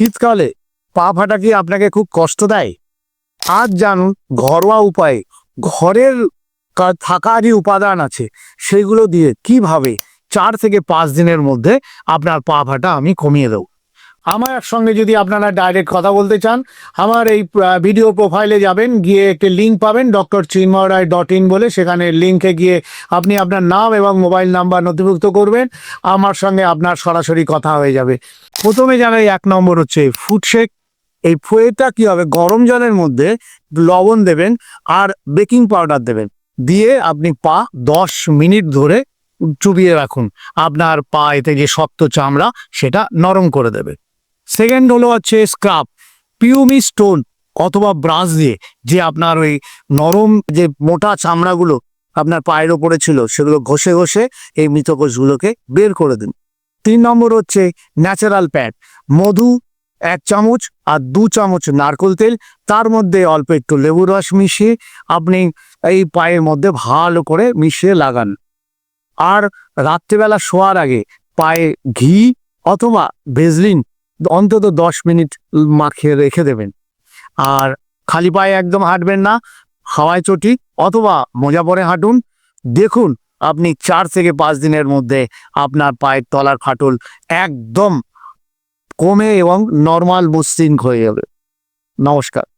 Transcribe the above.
শীতকালে পা ফাটা কি আপনাকে খুব কষ্ট দেয়? আজ জানুন, ঘরোয়া উপায়ে ঘরের থাকা যে উপাদান আছে, সেগুলো দিয়ে কীভাবে চার থেকে পাঁচ দিনের মধ্যে আপনার পা ফাটা আমি কমিয়ে দেবো? আমার সঙ্গে যদি আপনারা ডাইরেক্ট কথা বলতে চান, আমার এই ভিডিও প্রোফাইলে যাবেন, গিয়ে একটি লিঙ্ক পাবেন doctor Chinmoy Roy dot in বলে, সেখানে লিঙ্কে গিয়ে আপনি আপনার নাম এবং মোবাইল নাম্বার নথিভুক্ত করবেন, আমার সঙ্গে আপনার সরাসরি কথা হয়ে যাবে। প্রথমে জানাই এক নম্বর হচ্ছে ফুটশেক এই ফুয়েটা কি হবে? গরম জলের মধ্যে লবণ দেবেন আর বেকিং পাউডার দেবেন। দিয়ে আপনি পা দশ মিনিট ধরে চুবিয়ে রাখুন। আপনার পা এতে যে শক্ত চামড়া, সেটা নরম করে দেবে। সেকেন্ড হলো হচ্ছে স্ক্রাব পিউমি স্টোন অথবা ব্রাশ দিয়ে যে আপনার ওই নরম যে মোটা চামড়াগুলো আপনার পায়ের ওপরে ছিল, সেগুলো ঘষে ঘষে এই মৃতকোষগুলোকে বের করে দিন। তিন নম্বর হচ্ছে ন্যাচারাল প্যাড মধু এক চামচ আর দু চামচ নারকোল তেল, তার মধ্যে অল্প একটু লেবু রস মিশিয়ে আপনি এই পায়ের মধ্যে ভালো করে মিশিয়ে লাগান। আর রাত্রেবেলা শোয়ার আগে পায়ে ঘি অথবা ভেজলিন অন্তত দশ মিনিট মাখিয়ে রেখে দেবেন। আর খালি পায়ে একদম হাঁটবেন না, হাওয়ায় চটি অথবা মোজা পরে হাঁটুন। দেখুন আপনি চার থেকে পাঁচ দিনের মধ্যে আপনার পায়ের তলার ফাটল একদম কমে এবং নর্মাল মসৃণ হয়ে যাবে। নমস্কার।